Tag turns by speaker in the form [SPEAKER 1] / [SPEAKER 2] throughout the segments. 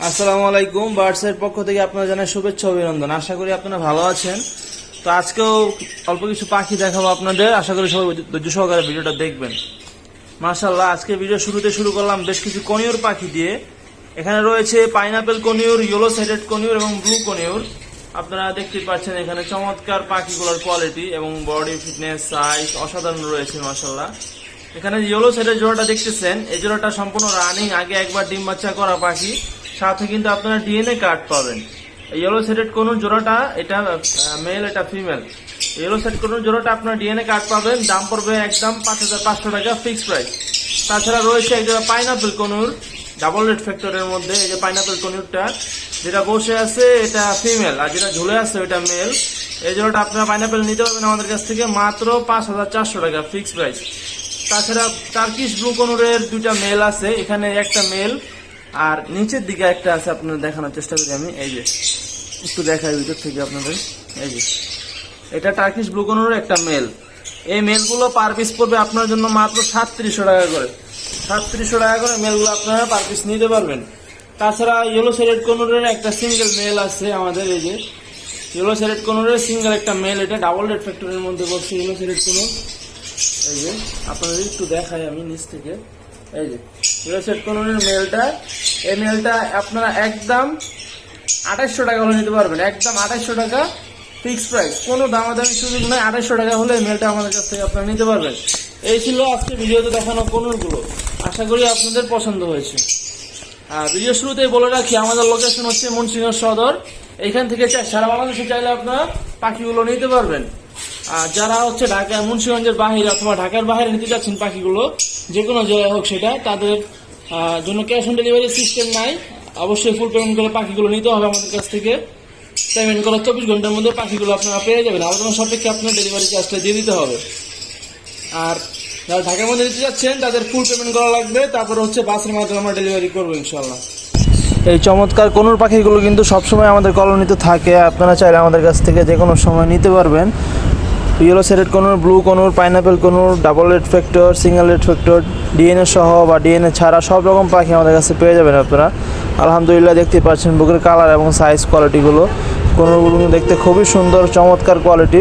[SPEAKER 1] আসসালামু আলাইকুম, বার্ডসের পক্ষ থেকে আপনারা জানাই শুভেচ্ছা অভিনন্দন। আশা করি আপনারা ভালো আছেন। তো আজকেও অল্প কিছু পাখি দেখাবো আপনাদের। আশা করি সবাই ধৈর্য সহকারে ভিডিওটা দেখবেন। মাশাল্লাহ আজকে ভিডিও শুরুতে শুরু করলাম বেশ কিছু কনিউর পাখি দিয়ে। এখানে রয়েছে pineapple conure, yellow sided conure এবং ব্লু কনিউর। আপনারা দেখতে পাচ্ছেন এখানে চমৎকার পাখিগুলোর কোয়ালিটি এবং বডি, ফিটনেস, সাইজ অসাধারণ রয়েছে মাশাল্লাহ এখানে ইয়েলো সাইডের জোড়াটা দেখতেছেন। এই জোড়াটা সম্পূর্ণ রানিং, আগে একবার ডিম বাচ্চা করা পাখি। সাথে কিন্তু আপনারা ডিএনএ কার্ড পাবেন। ইয়েলো সেটেড কোন জোড়াটা, এটা মেল এটা ফিমেল ইয়েলো সেট কোন জোড়াটা আপনার ডিএনএ কার্ড পাবেন, দাম পড়বে একদম পাঁচ হাজার পাঁচশো টাকা ফিক্সড প্রাইস তাছাড়া রয়েছে এক জোড়া পাইনাপেল কনুর ডাবল রেড ফ্যাক্টরের মধ্যে এই যে পাইনাপেল কনুরটা, যেটা বসে আছে, এটা ফিমেল আর যেটা ঝুলে আছে ওটা মেল এই জোড়াটা আপনারা পাইনাপেল নিতে পারবেন আমাদের কাছ থেকে মাত্র পাঁচ হাজার চারশো টাকা ফিক্সড প্রাইস তাছাড়া টার্কিশ ব্লু কনুরের দুইটা মেল আছে, এখানে একটা মেল আর নিচের দিকে একটা আছে, আপনাদের দেখানোর চেষ্টা করি আমি। এই যে, একটু দেখাই ভিতর থেকে আপনাদের। এই যে, এটা টার্কিশ ব্লু কনুরের একটা মেল এই মেলগুলো পার পিস পড়বে আপনার জন্য মাত্র সাতত্রিশশো টাকা করে। সাতত্রিশশো টাকা করে মেলগুলো আপনারা পার পিস নিতে পারবেন। তাছাড়া ইয়েলো সেরেড কনুরের একটা সিঙ্গেল মেল আছে আমাদের, এই যে ইয়েলো সেরেড কনুরের সিঙ্গেল একটা মেল এটা ডাবল রেড ফ্যাক্টরের মধ্যে পড়ছে ইয়েলো সেরেড কনুর এই যে, আপনাদের একটু দেখাই আমি নিচ থেকে। এই যে ইউএসএড কোনের মেলটা এই মেলটা আপনারা একদম আঠাশশো টাকা হলে নিতে পারবেন। একদম আঠাশশো টাকা ফিক্স প্রাইস কোনো দামাদামি সুযোগ নেই আঠাশশো টাকা হলে মেলটা আমাদের কাছ থেকে আপনারা নিতে পারবেন। এই ছিল আজকে ভিডিওতে দেখানো কোনগুলো আশা করি আপনাদের পছন্দ হয়েছে। আর ভিডিও শুরুতেই বলে রাখি, আমাদের লোকেশন হচ্ছে মুন্সিগঞ্জ সদর। এখান থেকে সারা বাংলাদেশে চাইলে আপনারা পাখিগুলো নিতে পারবেন। আর যারা হচ্ছে ঢাকা, মুন্সিগঞ্জের বাহিরে অথবা ঢাকার বাইরে নিতে যাচ্ছেন পাখিগুলো যে কোনো জেলায় হোক সেটা, তাদের জন্য ক্যাশ অন ডেলিভারি সিস্টেম নাই। অবশ্যই ফুল পেমেন্ট করে পাখিগুলো নিতে হবে আমাদের কাছ থেকে। পেমেন্ট করার চব্বিশ ঘণ্টার মধ্যে পাখিগুলো আপনারা পেয়ে যাবেন। আলোচনা সাপেক্ষে আপনার ডেলিভারি চার্জটা দিয়ে দিতে হবে। আর যারা ঢাকার মধ্যে নিতে যাচ্ছেন, তাদের ফুল পেমেন্ট করা লাগবে। তারপরে হচ্ছে বাসের মাধ্যমে আমরা ডেলিভারি করব ইনশাল্লাহ এই চমৎকার কোনুর পাখিগুলো কিন্তু সবসময় আমাদের কলোনিতে থাকে। আপনারা চাইলে আমাদের কাছ থেকে যে কোনো সময় নিতে পারবেন। Yellow sided conure blue conure pineapple conure double red factor single red factor DNA সহ বা ডিএনএ ছাড়া সব রকম পাখি আমাদের কাছে পেয়ে যাবেন আপনারা। আলহামদুলিল্লাহ দেখতে পাচ্ছেন বুকের কালার এবং সাইজ কোয়ালিটিগুলো কোনুরগুলো দেখতে খুবই সুন্দর, চমৎকার কোয়ালিটি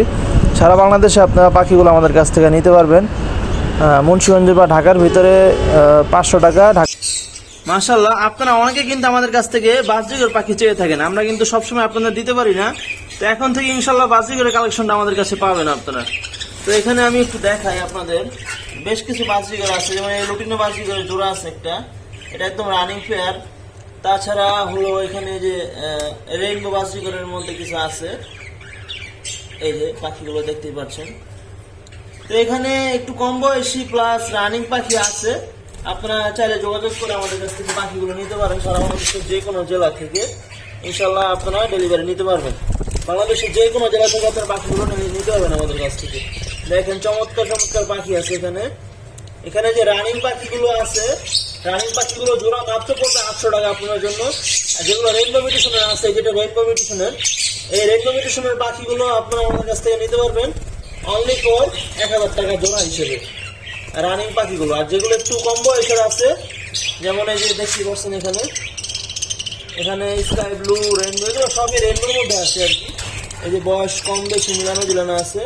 [SPEAKER 1] সারা বাংলাদেশে আপনারা পাখিগুলো আমাদের কাছ থেকে নিতে পারবেন। মুন্সিগঞ্জ বা ঢাকার ভিতরে পাঁচশো টাকা ঢাকা মাশাল্লাহ আপনারা অনেকে কিন্তু আমাদের কাছ থেকে বাসজিগর পাখি চেয়ে থাকেন। আমরা কিন্তু সবসময় আপনাদের দিতে পারি না। তো এখন থেকে ইনশাল্লাহ বাসজিগরের কালেকশনটা আমাদের কাছে পাবেন আপনারা। তো এখানে আমি একটু দেখাই আপনাদের। বেশ কিছু বাসজিগর আছে, যেমন এই রুটিনো বাসজিগরের জোড়া আছে একটা। এটা একদম রানিং ফেয়ার তাছাড়া হলো এখানে যে রেইনবো বাসজিগরের মধ্যে কিছু আছে। এই যে পাখিগুলো দেখতেই পাচ্ছেন। তো এখানে একটু কম বয়সী প্লাস রানিং পাখি আছে। আপনারা চাইলে যোগাযোগ করে আমাদের কাছ থেকে পাখিগুলো নিতে পারেন। সারা বাংলাদেশের যে কোনো জেলা থেকে। ইনশাল্লাহ আপনারা ডেলিভারি নিতে পারবেন। বাংলাদেশের যে কোনো জেলা থেকে আপনার পাখিগুলো নি- নিতে পারবেন আমাদের কাছ থেকে। দেখেন চমৎকার চমৎকার পাখি আছে এখানে। এখানে যে রানিং পাখিগুলো আছে রানিং পাখিগুলো জোড়া মাত্র পড়বে আটশো টাকা আপনার জন্য। আর যেগুলো রেইনবো মিউটেশনের আছে, যেটা রেইনবো মিউটেশনের এই রেইনবো মিউটেশনের পাখিগুলো আপনারা আমাদের কাছ থেকে নিতে পারবেন অনলি ফর এক হাজার টাকা জোড়া হিসেবে। রানিং পাখিগুলো, আর যেগুলো একটু কম বয়সের আছে, যেমন এই যে দেখতে পাচ্ছেন এখানে। এখানে স্কাই ব্লু রেনবো এগুলো সবই রেনবোর মধ্যে আছে আর কি। এই যে বয়স কম বেশি মিলানো ঝুলানো আছে।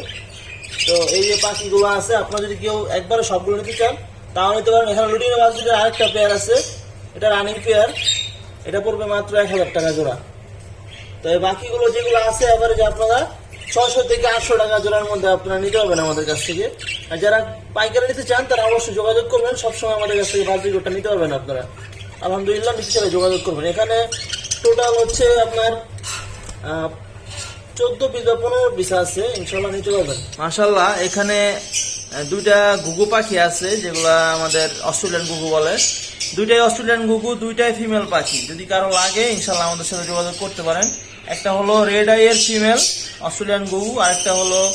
[SPEAKER 1] তো এই যে পাখিগুলো আছে, আপনারা যদি কেউ একবারে সবগুলো নিতে চান, তাও নিতে পারেন। এখানে লুটিনো বাসুদের আরেকটা পেয়ার আছে। এটা রানিং পেয়ার এটা পড়বে মাত্র এক হাজার টাকা জোড়া। তো এই বাকিগুলো যেগুলো আছে যে আপনারা ছশো থেকে আটশো টাকা জোড়ার মধ্যে আপনারা নিতে পারবেন আমাদের কাছ থেকে। আর যারা পাইকারি নিতে চান, তারা অবশ্যই যোগাযোগ করবেন। সবসময় আমাদের কাছ থেকে বাজিগুলোটা নিতে পারবেন আপনারা। আলহামদুলিল্লাহ চাইলে যোগাযোগ করবেন। এখানে টোটাল হচ্ছে আপনার চোদ্দ পিস বা আছে, ইনশাল্লাহ নিতে পারবেন। মাসাল্লাহ এখানে দুইটা ঘুঘু পাখি আছে, যেগুলা আমাদের অস্ট্রেলিয়ান ঘুঘু বলে। দুইটাই অস্ট্রেলিয়ান ঘুঘু, দুইটাই ফিমেল পাখি। যদি কারও লাগে, ইনশাল্লাহ আমাদের সাথে যোগাযোগ করতে পারেন। একটা হলো রেড আইয়ের ফিমেল অস্ট্রেলিয়ান ঘুঘু, আর একটা হলো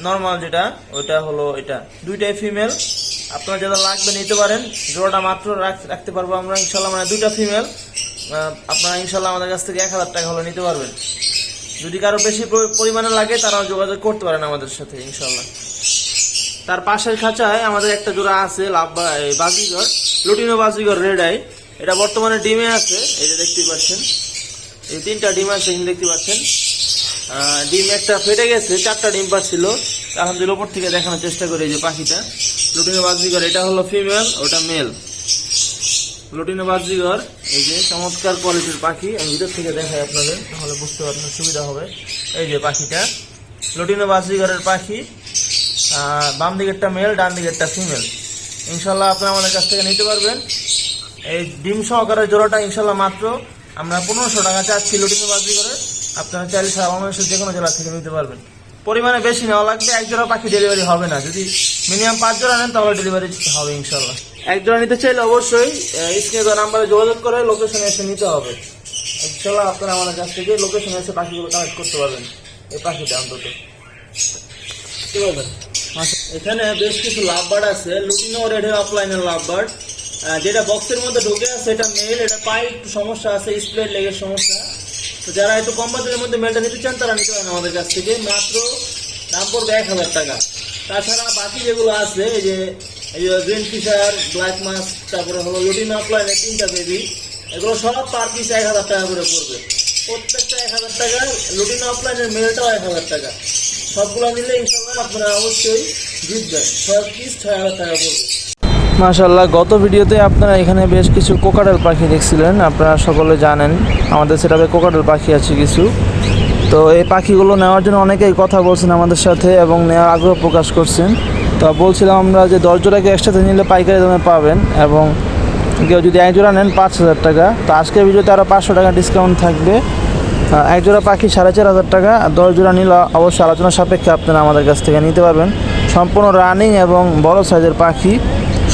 [SPEAKER 1] নর্মাল যেটা, ওইটা হলো এটা। দুইটাই ফিমেল আপনার যারা লাগবে নিতে পারেন। জোড়াটা মাত্র রাখ- রাখতে পারব আমরা, ইনশাল্লাহ মানে দুইটা ফিমেল আপনারা ইনশাল্লাহ আমাদের কাছ থেকে এক হাজার টাকা হলে নিতে পারবেন। যদি কারও বেশি পরিমাণে লাগে, তারাও যোগাযোগ করতে পারেন আমাদের সাথে ইনশাল্লাহ তার পাশের খাঁচায় আমাদের একটা জোড়া আছে, লাভ বাজিগর, লুটিনো বাজিগর রেড আই এটা বর্তমানে ডিমে আছে, এই যে দেখতেই পাচ্ছেন। এই তিনটা ডিম আছে দেখতে পাচ্ছেন। ডিম একটা ফেটে গেছে, চারটা ডিম পাচ্ছিল। আলহামদুলিল্লাহ উপর থেকে দেখানোর চেষ্টা করি যে পাখিটা। লুটিনো বাজরিগর এটা হলো ফিমেল ওটা মেল লুটিনে বাজরিগর এই যে চমৎকার কোয়ালিটির পাখি, আমি ভিতর থেকে দেখাই আপনাদের, তাহলে বুঝতে পারবেন সুবিধা হবে। এই যে পাখিটা, লুটিনে বাজরিগরের পাখি বাম দিকেরটা মেল ডান দিকেরটা ফিমেল ইনশাল্লাহ আপনারা আমাদের কাছ থেকে নিতে পারবেন। এই ডিম সহকারে জোড়াটা ইনশাল্লাহ মাত্র আমরা পনেরোশো টাকা চাচ্ছি লুটিনে বাজরি করে আপনারা চাইলে সারা বাংলাদেশের যে কোনো জেলা থেকে নিতে পারবেন। পরিমাণে বেশি নেওয়া লাগবে এক জোড়া পাখি ডেলিভারি হবে না। যদি মিনিমাম পাঁচ জোড়া নেন, তাহলে ডেলিভারি হবে ইনশাল্লাহ এক জোড়া নিতে চাইলে অবশ্যই স্ক্রিনে দেওয়া নাম্বারে যোগাযোগ করে লোকেশনে এসে নিতে হবে। ইনশাল্লাহ আপনারা আমাদের কাছ থেকে লোকেশনে এসে পাখিগুলো কালেক্ট করতে পারবেন এই পাখিটা অন্তত। কি বলবেন? আচ্ছা, এখানে বেশ কিছু লাভবার্ড আছে লুটিনো রেড অফলাইনের লাভবার্ড। যেটা বক্সের মধ্যে ঢুকে আছে এটা মেল এটা পায়ে একটু সমস্যা আছে স্প্লেট লেগের সমস্যা। তো যারা একটু কম বাজেটের মধ্যে মেলটা নিতে চান তারা নিতে পারেন আমাদের কাছ থেকে। মাত্র দাম পড়বে এক হাজার টাকা। তাছাড়া বাকি যেগুলো আছে এই যে এই গ্রিন ফিশার ব্ল্যাক মাস্ক তারপরে হলো লুটিন অফলাইনের তিনটা বেবি এগুলো সব পার পিস এক হাজার টাকা করে পড়বে। প্রত্যেকটা এক হাজার টাকা লুটিন অফলাইনের মেলটাও এক হাজার টাকা। সবগুলো নিলে ইনশাল্লাহ আপনারা অবশ্যই জিতবেন। ছয় পিস ছয় হাজার টাকা পড়বে। মাশাল্লাহ গত ভিডিওতে আপনারা এখানে বেশ কিছু কোকাডেল পাখি দেখছিলেন। আপনারা সকলে জানেন, আমাদের সেটাতে কোকাডেল পাখি আছে কিছু। তো এই পাখিগুলো নেওয়ার জন্য অনেকেই কথা বলছেন আমাদের সাথে এবং নেওয়ার আগ্রহ প্রকাশ করছেন। তো বলছিলাম আমরা যে দশ জোড়াকে একসাথে নিলে পাইকারি দামে পাবেন এবং কেউ যদি এক জোড়া নেন পাঁচ হাজার টাকা। তো আজকের ভিডিওতে আরও পাঁচশো টাকা ডিসকাউন্ট থাকবে। এক জোড়া পাখি সাড়ে চার হাজার টাকা আর দশ জোড়া নিলে অবশ্যই আলোচনা সাপেক্ষে আপনারা আমাদের কাছ থেকে নিতে পারবেন। সম্পূর্ণ রানিং এবং বড় সাইজের পাখি,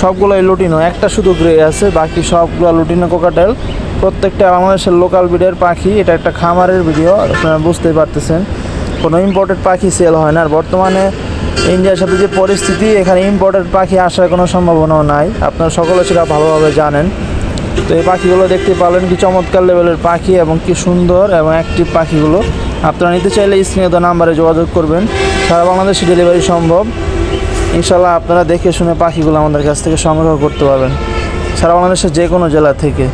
[SPEAKER 1] সবগুলোই লুটিনো। একটা শুধু গ্রে আছে, বাকি সবগুলো লুটিনো কোকাটেল প্রত্যেকটা বাংলাদেশের লোকাল ব্রিডের পাখি, এটা একটা খামারের ভিডিও আপনারা বুঝতেই পারতেছেন। কোনো ইম্পোর্টেড পাখি সেল হয় না। আর বর্তমানে ইন্ডিয়ার সাথে যে পরিস্থিতি, এখানে ইম্পোর্টেড পাখি আসার কোনো সম্ভাবনাও নাই। আপনারা সকলে সেটা ভালোভাবে জানেন। তো এই পাখিগুলো দেখতে পারলেন কি চমৎকার লেভেলের পাখি এবং কি সুন্দর এবং অ্যাক্টিভ পাখিগুলো। আপনারা নিতে চাইলে স্ক্রিনে দেওয়া নাম্বারে যোগাযোগ করবেন। সারা বাংলাদেশে ডেলিভারি সম্ভব। ইনশাল্লাহ আপনারা দেখে শুনে পাখিগুলো আমাদের কাছ থেকে সংগ্রহ করতে পারবেন। সারা বাংলাদেশের যে কোনো জেলা থেকে।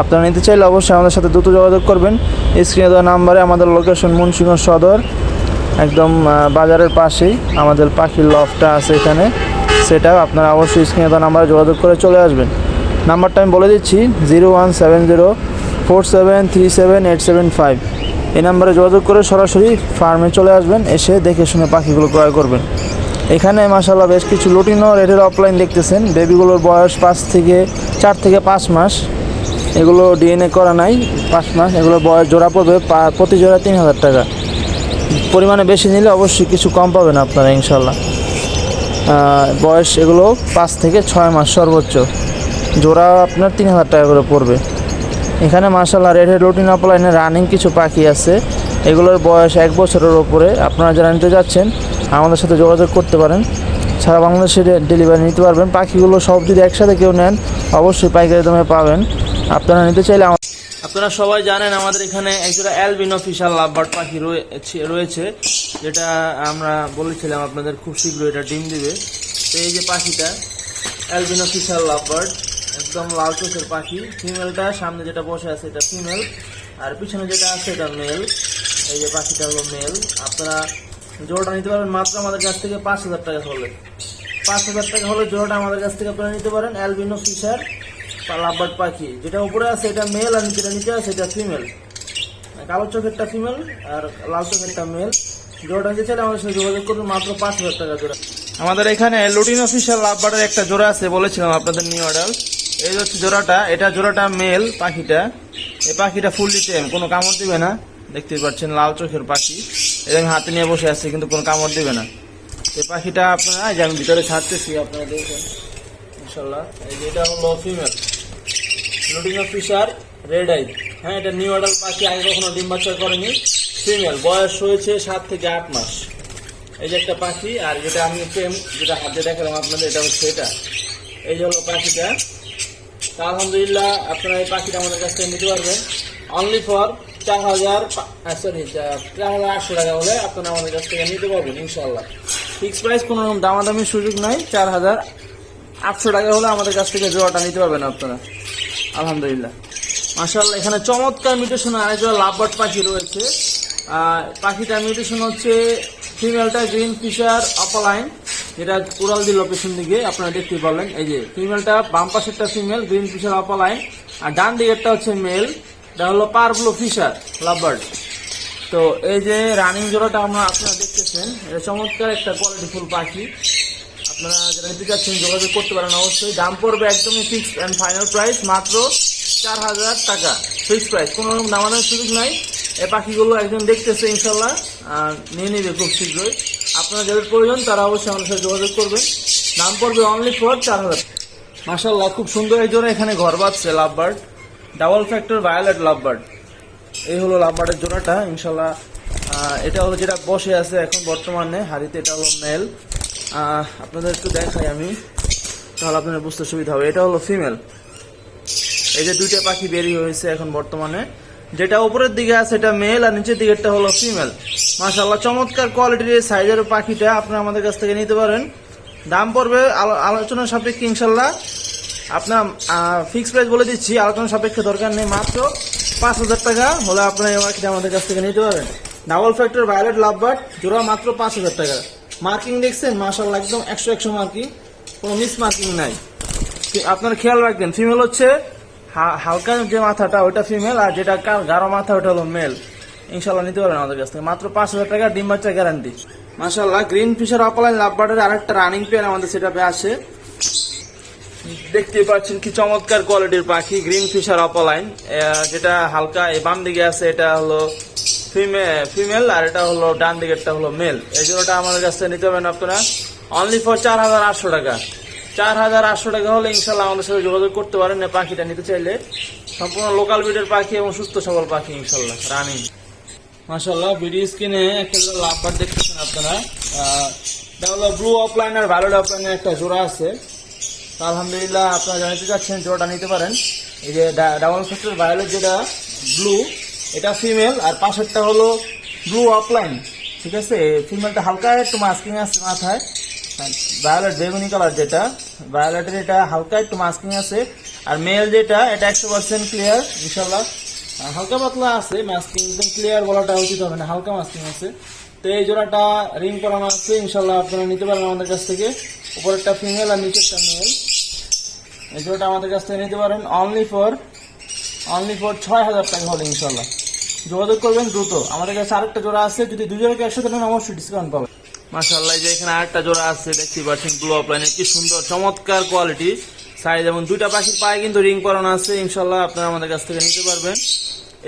[SPEAKER 1] আপনারা নিতে চাইলে অবশ্যই আমাদের সাথে দ্রুত যোগাযোগ করবেন। স্ক্রিনে দেওয়া নাম্বারে আমাদের লোকেশন মুন্সিগঞ্জ সদর। একদম বাজারের পাশেই আমাদের পাখির লফটা আছে এখানে। সেটা আপনারা অবশ্যই স্ক্রিনে দেওয়া নাম্বারে যোগাযোগ করে চলে আসবেন। নাম্বারটা আমি বলে দিচ্ছি zero one seven zero four seven three seven eight seven five এই নাম্বারে যোগাযোগ করে সরাসরি ফার্মে চলে আসবেন, এসে দেখে শুনে পাখিগুলো ক্রয় করবেন। এখানে মাসাল্লাহ বেশ কিছু লুটিনো রেটের অফলাইন দেখতেছেন। বেবিগুলোর বয়স পাঁচ থেকে, চার থেকে পাঁচ মাস। এগুলো ডিএনএ করা নাই, পাঁচ মাস। এগুলো বয়স জোড়া পড়বে প্রতি জোড়া তিন হাজার টাকা। পরিমাণে বেশি নিলে অবশ্যই কিছু কম পাবেন আপনারা ইনশাল্লাহ বয়স এগুলো পাঁচ থেকে ছয় মাস সর্বোচ্চ। জোড়া আপনার তিন হাজার টাকা করে পড়বে। এখানে মার্শাল্লাহ রেড হেড রুটিন অপলাইনে রানিং কিছু পাখি আছে। এগুলোর বয়স এক বছরের ওপরে আপনারা যারা নিতে যাচ্ছেন, আমাদের সাথে যোগাযোগ করতে পারেন। সারা বাংলাদেশে ডেলিভারি নিতে পারবেন। পাখিগুলো সব যদি একসাথে কেউ নেন, অবশ্যই পাইকারি দামে পাবেন। আপনারা নিতে চাইলে আমা- আপনারা সবাই জানেন আমাদের এখানে একজোড়া অ্যালবিন অফিসিয়াল লাভবার্ড পাখি রয়েছে যেটা আমরা বলেছিলাম আপনাদের খুব শীঘ্রই এটা ডিম দিবে। তো এই যে পাখিটা অ্যালবিন অফিসিয়াল লাভবার্ড একদম লাল চোখের পাখি ফিমেলটা সামনে যেটা বসে আছে এটা ফিমেল আর পিছনে যেটা আছে এটা মেল এই যে পাখিটা হলো মেল আপনারা জোড়াটা নিতে পারবেন মাত্র আমাদের কাছ থেকে পাঁচ হাজার টাকা হলে। পাঁচ হাজার টাকা হলে জোড়াটা আমাদের কাছ থেকে আপনারা নিতে পারেন অ্যালবিনো ফিশার লাভবার্ড পাখি যেটা উপরে আছে এটা মেল আর যেটা নিচে আছে এটা ফিমেল কালো চোখেরটা ফিমেল আর লাল চোখেরটা মেল জোড়াটা নিতে চাইলে আমাদের সাথে যোগাযোগ করবেন মাত্র পাঁচ হাজার টাকা জোড়া। আমাদের এখানে লুটিন অফিসিয়াল লাভবার্ডের একটা জোড়া আছে বলেছিলাম আপনাদের নিউ অর্ডার এই হচ্ছে জোড়াটা, এটা জোড়াটা মেল পাখিটা। এই পাখিটা ফুললি টেম কোনো কামড় দিবে না। দেখতেই পাচ্ছেন, লাল চোখের পাখি। এবং হাতে নিয়ে বসে আছে, কিন্তু কোনো কামড় দিবে না। এই পাখিটা আপনারা যে আমি ভিতরে ছাড়তেছি, আপনারা দেখেন। ইনশাল্লাহ এটা হলো female lutino Fischer red eye হ্যাঁ এটা নিউ অর্ডার পাখি, আগে কখনো ডিম বাচ্চা করেনি। ফিমেল বয়স হয়েছে সাত থেকে আট মাস। এই যে একটা পাখি, আর যেটা আমি প্রেম, যেটা হাতে দেখালাম আপনাদের, এটা হচ্ছে এটা। এই যে হলো পাখিটা। তা আলহামদুলিল্লাহ, আপনারা এই পাখিটা আমাদের কাছ থেকে নিতে পারবেন। অনলি ফর চার হাজার সরি চার হাজার আটশো টাকা হলে আপনারা আমাদের কাছ থেকে নিতে পারবেন ইনশাল্লাহ ফিক্স প্রাইস কোনো রকম দামাদামির সুযোগ নাই। চার হাজার আটশো টাকা হলে আমাদের কাছ থেকে জোড়াটা নিতে পারবেন আপনারা। আলহামদুলিল্লাহ। মাশাআল্লাহ, এখানে চমৎকার মিউটেশন আরেকজন লাভবার্ড পাখি রয়েছে। পাখিটার মিউটেশন হচ্ছে ফিমেলটা গ্রিন ফিশার অপালাইন যেটা উড়াল দিল পেছন দিকে আপনারা দেখতে পারলেন। এই যে ফিমেলটা বাম পাশেরটা ফিমেল গ্রিন ফিশার অপালাইন আর ডান দিকেরটা হচ্ছে মেল এটা হলো পারব্লু ফিশার লাভবার্ড। তো এই যে রানিং জোড়াটা আমরা আপনারা দেখতেছেন, এটা চমৎকার একটা কোয়ালিটিফুল পাখি। আপনারা যারা নিতে চাচ্ছেন যোগাযোগ করতে পারেন, অবশ্যই দাম পড়বে একদমই ফিক্স অ্যান্ড ফাইনাল প্রাইস মাত্র চার হাজার টাকা। ফিক্স প্রাইস কোনো রকম দামানোর সুযোগ নাই। এই পাখিগুলো একজন দেখতেছে ইনশাল্লাহ নিয়ে নেবে খুব শীঘ্রই। আপনারা যাদের প্রয়োজন, তারা অবশ্যই আমাদের সাথে যোগাযোগ করবেন। দাম পড়বে অনলি ফর চার হাজার মাসাল্লাহ খুব সুন্দর একজন এখানে ঘর বাঁধছে, lovebird. Double factor violet lovebird. এই হলো লাম্বারের জোড়াটা ইনশাল্লাহ এটা হলো যেটা বসে আছে এখন বর্তমানে, হাড়িতে এটা হলো মেল আপনাদের একটু দেখাই আমি, তাহলে আপনাদের বুঝতে সুবিধা হবে। এটা হলো ফিমেল এই যে দুইটা পাখি বেরিয়ে হয়েছে এখন বর্তমানে। যেটা উপরের দিকে আছে, এটা মেল আর নিচের দিকেরটা হলো ফিমেল মাশাল্লাহ চমৎকার কোয়ালিটির এই সাইজের পাখিটা আপনারা আমাদের কাছ থেকে নিতে পারেন। দাম পড়বে আলো- আলোচনা সাপেক্ষে ইনশাল্লাহ আপনার ফিক্স প্রাইস বলে দিচ্ছি, আলোচনা সাপেক্ষে দরকার নেই, মাত্র পাঁচ হাজার টাকা হলে আপনারা এই পাখিটা আমাদের কাছ থেকে নিতে পারেন। ডাবল ফ্যাক্টর ভায়োলেট লাভবার্ড জোড়া মাত্র পাঁচ হাজার টাকা। মার্কিং দেখছেন? মাশাল্লাহ একদম একশো একশো মার্কিং। কোনো মিস মার্কিং নাই আপনারা খেয়াল রাখবেন ফিমেল হচ্ছে হালকা যে মাথাটা ওটা ফিমেল আর যেটা গাঢ় মাথা ওটা হলো মেল ইনশাল্লাহ নিতে পারেন আমাদের কাছ থেকে। মাত্র পাঁচ হাজার টাকা ডিম বাচ্চা গ্যারান্টি মাশাল্লাহ গ্রিন ফিশার অপলাইন লাভ লাভবার্ডের আরেকটা রানিং পেয়ার আমাদের সেটাপে আছে। দেখতে পাচ্ছেন কি চমৎকার কোয়ালিটির পাখি গ্রিন ফিশার অপলাইন যেটা হালকা, এই বাম দিকে আছে, এটা হলো ফিমেল আর এটা হলো ডান দিকেরটা হলো মেল এই জন্যটা আমাদের কাছ নিতে পারেন আপনারা। অনলি ফর চার হাজার আটশো টাকা। চার হাজার আটশো টাকা হলে ইনশাল্লাহ আমাদের সাথে যোগাযোগ করতে পারেন। এই পাখিটা নিতে চাইলে সম্পূর্ণ লোকাল ব্রিডের পাখি এবং সুস্থ সবল পাখি ইনশাল্লাহ রানিং। মাশাল্লাহ ভিডিও স্ক্রিনে একটা লাভবার দেখতেছেন আপনারা। এটা হলো ব্লু অফলাইন আর ভায়োলেট অফলাইনের একটা জোড়া আছে। আলহামদুলিল্লাহ আপনারা জানাতে চাচ্ছেন জোড়াটা নিতে পারেন। এই যে ডাবল ফ্যাক্টর ভায়োলেট যেটা ব্লু এটা ফিমেল আর পাশেরটা হলো ব্লু অফলাইন ঠিক আছে? ফিমেলটা হালকা একটু মাস্কিং আছে মাথায়। ভায়োলেট বেগুনি কালার যেটা ভায়োলেটের এটা হালকা একটু মাস্কিং আছে। আর মেল যেটা, এটা একশো পার্সেন্ট ক্লিয়ার ইনশাল্লাহ হালকা পাতলা আছে মাস্কিং একদম ক্লিয়ার বলাটা উচিত হবে না, হালকা মাস্কিং আছে। তো এই জোড়াটা রিং করানো আছে ইনশাল্লাহ আপনারা নিতে পারেন আমাদের কাছ থেকে। উপরেরটা ফিমেল আর নিচেরটা মেল এই জোড়াটা আমাদের কাছ থেকে নিতে পারেন অনলি ফর অনলি ফর ছয় হাজার টাকা হলে ইনশাল্লাহ যোগাযোগ করবেন দ্রুত। আমাদের কাছে আরেকটা জোড়া আছে, যদি দুজনকে একসাথে নেন অবশ্যই ডিসকাউন্ট পাবেন। মাশাল্লাহ যে এখানে আরেকটা জোড়া আছে, দেখতে পাচ্ছেন ব্লু অফলাইনে কি সুন্দর, চমৎকার কোয়ালিটি সাইজ এবং দুইটা পাখির পায়ে কিন্তু রিং করানো আছে ইনশাল্লাহ আপনারা আমাদের কাছ থেকে নিতে পারবেন।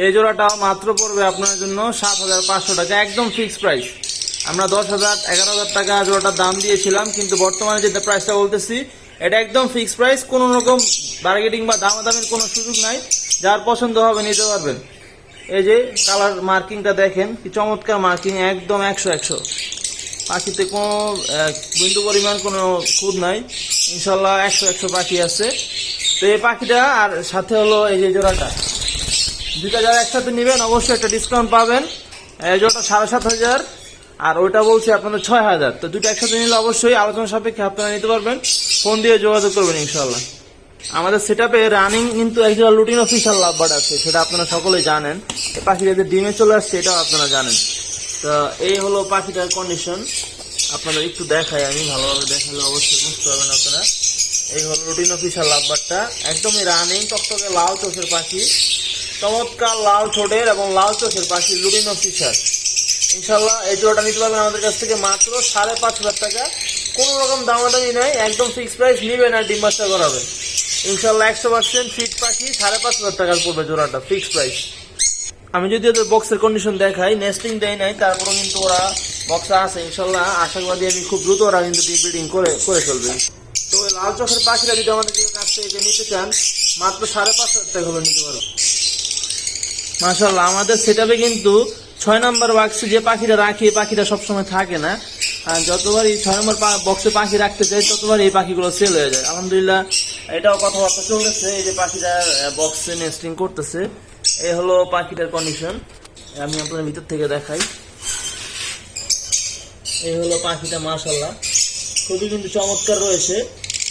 [SPEAKER 1] এই জোড়াটা মাত্র পড়বে আপনার জন্য সাত হাজার পাঁচশো টাকা, একদম ফিক্সড প্রাইস আমরা দশ হাজার, এগারো হাজার টাকা জোড়াটার দাম দিয়েছিলাম, কিন্তু বর্তমানে যে প্রাইসটা বলতেছি, এটা একদম ফিক্সড প্রাইস কোনো রকম বার্গেটিং বা দামাদামির কোনো সুযোগ নাই। যার পছন্দ হবে নিতে পারবেন। এই যে কালার মার্কিংটা দেখেন, কি চমৎকার মার্কিং, একদম একশো একশো। পাখিতে কোনো বিন্দু পরিমাণ কোনো খুদ নাই। ইনশাল্লাহ একশো একশো পাখি আছে। তো এই পাখিটা, আর সাথে হলো এই যে জোড়াটা। দুটা যারা একসাথে নেবেন, অবশ্যই একটা ডিসকাউন্ট পাবেন। এই জোড়াটা সাড়ে সাত হাজার, আর ওইটা বলছি আপনাদের ছয় হাজার। তো দুটো একসাথে নিলে অবশ্যই আলোচনা সাপেক্ষে আপনারা নিতে পারবেন। ফোন দিয়ে যোগাযোগ করবেন ইনশাল্লাহ। আমাদের সেট আপে রানিং কিন্তু একজন লুটিন অফিসিয়াল লাভবার্ড আছে, সেটা আপনারা সকলেই জানেন। পাখিটা যে ডিমে চলে আসছে, এটাও আপনারা জানেন। তো এই হলো পাখিটার কন্ডিশন আপনাদের একটু দেখাই, আমি ভালোভাবে দেখালে অবশ্যই বুঝতে পারবেন আপনারা। এই হলো রুটিন অফিসিয়াল লাভবারটা একদমই রানিং টকটকে লাল চোখের পাখি। চমৎকার লাল ঠোঁটের এবং লাল চোখের পাখি রুটিন অফিসার ইনশাল্লাহ এই জোড়াটা নিতে পারবেন আমাদের কাছ থেকে মাত্র সাড়ে পাঁচ হাজার টাকা। কোনো রকম দামাদামি নাই, একদম ফিক্স প্রাইস নিবেন আর ডিম বাচ্চা করাবেন। ইনশাল্লাহ একশো পার্সেন্ট ফিট পাখি, সাড়ে পাঁচ হাজার টাকার পড়বে জোড়াটা ফিক্স প্রাইস আমি যদি ওদের বক্সের কন্ডিশন দেখাই নেস্টিং দেয় নাই, তারপরেও কিন্তু ওরা বক্সে আছে ইনশাল্লাহ আশাবাদী আমি খুব দ্রুত ওরা কিন্তু ব্রিডিং করে করে ফেলবে। তো লাল চোখের পাখিরা যদি আমাদের কাছ থেকে নিতে চান, মাত্র সাড়ে পাঁচ হাজার টাকা হলে নিতে পারো মাশাল্লাহ আমাদের সেটাপে কিন্তু ছয় নম্বর বাক্সে যে পাখিটা রাখি পাখিটা সবসময় থাকে না। যতবারই ছয় নম্বর বক্সে পাখি রাখতে চাই ততবার এই পাখিগুলো সেল হয়ে যায়। আলহামদুলিল্লাহ, এটাও কথাবার্তা চলতেছে। এই যে পাখিটা বক্সে নেস্টিং করতেছে এই হলো পাখিটার কন্ডিশন আমি আপনাদের ভিতর থেকে দেখাই। এই হলো পাখিটা মাশাল্লাহ খুবই কিন্তু চমৎকার রয়েছে।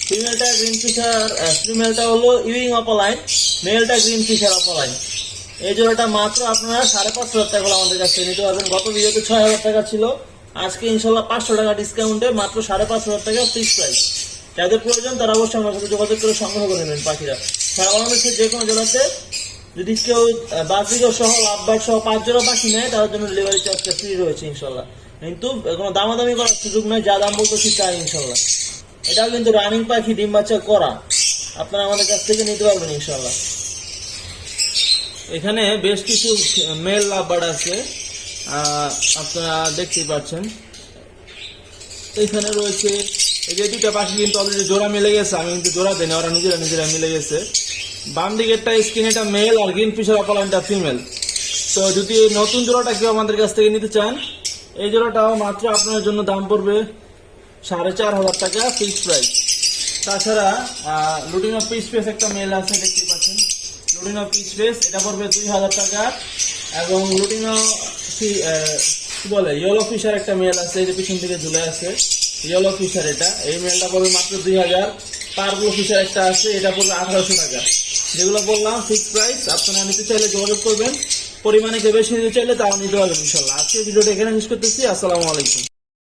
[SPEAKER 1] ফিমেলটা গ্রিন ফিশার ফিমেলটা হলো ইউইং অপালাইন মেলটা গ্রিন ফিশার অফলাইন এই জোড়াটা মাত্র আপনারা সাড়ে পাঁচ হাজার টাকা আমাদের কাছ নিতে পারবেন। গত ভিডিওতে ছয় হাজার টাকা ছিল। আজকে ইনশাল্লাহ পাঁচশো টাকা ডিসকাউন্টে মাত্র সাড়ে পাঁচশো হাজার টাকা ফিক্স প্রাইস যাদের প্রয়োজন তারা অবশ্যই আমার সাথে যোগাযোগ করে সংগ্রহ করে নেবেন পাখিরা। সারা বাংলাদেশের যে কোনো জেলাতে যদি কেউ বাজিগর সহ লাভবার সহ পাঁচ জোড়া পাখি নেয় তার জন্য ডেলিভারি চার্জটা ফ্রি রয়েছে ইনশাল্লাহ। কিন্তু কোনো দামাদামি করার সুযোগ নয় যা দাম বলতেছি তাই ইনশাল্লাহ। এটাও কিন্তু রানিং পাখি, ডিম বাচ্চা, করা। আপনারা আমাদের কাছ থেকে নিতে পারবেন ইনশাল্লাহ। এখানে বেশ কিছু মেল লাভবার আছে। আপনারা দেখতেই পাচ্ছেন। এখানে রয়েছে, এই যে দুটা পাখি কিন্তু অলরেডি জোড়া মিলে গেছে, আমি কিন্তু জোড়া দেনি ওরা নিজেরা নিজেরা মিলে গেছে। বাম দিকেরটা স্ক্রিন এটা মেল আর গ্রিন ফিশার অপালাইনটা ফিমেল তো যদি নতুন জোড়াটা কেউ আমাদের কাছ থেকে নিতে চান, এই জোড়াটাও মাত্র আপনার জন্য দাম পড়বে সাড়ে চার হাজার টাকা ফিক্স প্রাইস তাছাড়া লুডিং অফ পিস পেস একটা মেল আছে দেখতে পাচ্ছেন। লুডিং অফ পিস পেস এটা পড়বে দুই হাজার টাকা। এবং লুডিং কি বলে ইয়েলো ফিশার একটা মেল আছে, এই যে পিছন থেকে ঝুলে আছে। ইয়েলো ফিশার এটা। এই মেলটা পড়বে মাত্র দুই হাজার। পারগুলো ফিশার একটা আছে, এটা পড়বে আঠারোশো টাকা। যেগুলো বললাম ফিক্স প্রাইস আপনারা নিতে চাইলে যোগাযোগ করবেন। পরিমাণে কেউ বেশি নিতে চাইলে তাও নিতে পারবেন, ইনশাল্লাহ। আজকে ভিডিওটা এখানে মিস করতেছি, আসসালামু আলাইকুম।